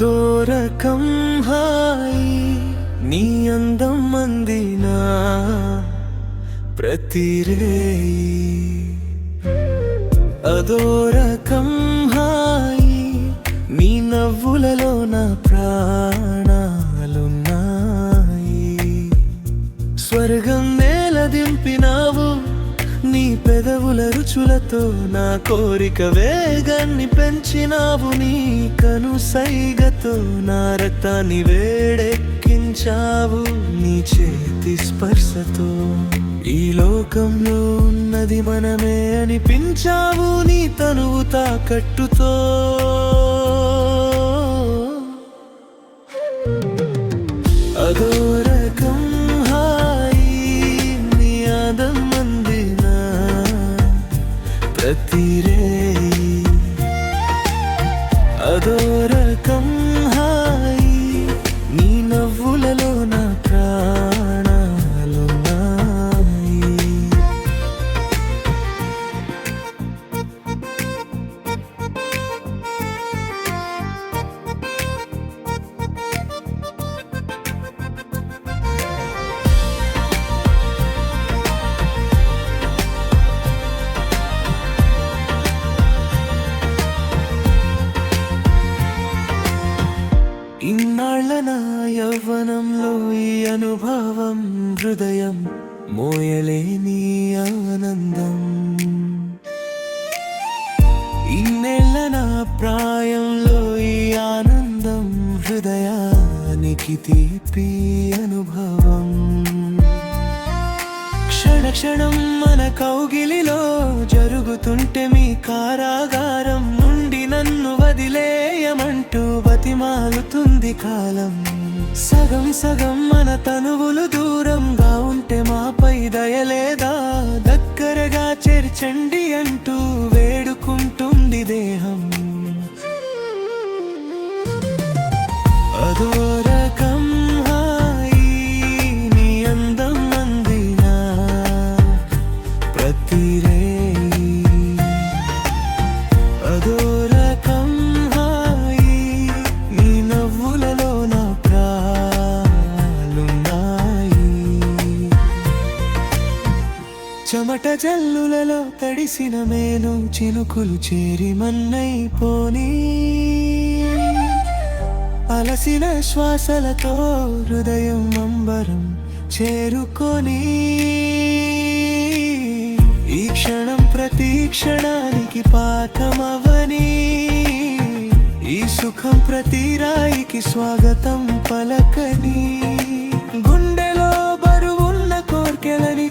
దూరకం హాయి నీ అందం అందిన ప్రతిరేయి అదోరకం హాయి నీ నవ్వులలో నా ప్రాణాలున్నాయి పెదవుల రుచులతో నా కోరిక వేగాన్ని పెంచినావు నీ కను సైగతో నా రక్తాన్ని వేడెక్కించావు నీ చేతి స్పర్శతో. ఈ లోకంలో ఉన్నది మనమే అనిపించావు నీ తనువు తాకట్టుతో. అదో ప్రతిరేయి అదోరకం హాయి నీ నవ్వులలో యవ్వనంలో ఈ అనుభవం హృదయం మోయలేని ఆనందం. ఇన్నేళ్ళ నా ప్రాయంలో ఈ ఆనందం హృదయానికి తీపి అనుభవం. క్షణ క్షణం మన కౌగిలిలో జరుగుతుంటే మీ కారాగారం మాలుతుంది కాలం. సగం సగం మన తనువులు దూరంగా ఉంటే మాపై దయలేదా? దగ్గరగా చేర్చండి చెమట జల్లులలో తడిసిన మేను చినుకులు చేరి మన్నైపోనీ. అలసిన శ్వాసలతో హృదయం అంబరం చేరుకొని. ఈ క్షణం ప్రతి క్షణానికి పాఠమవని ఈ సుఖం ప్రతి రాయికి స్వాగతం పలకని. గుండెలో బరువున్న కోర్కెలని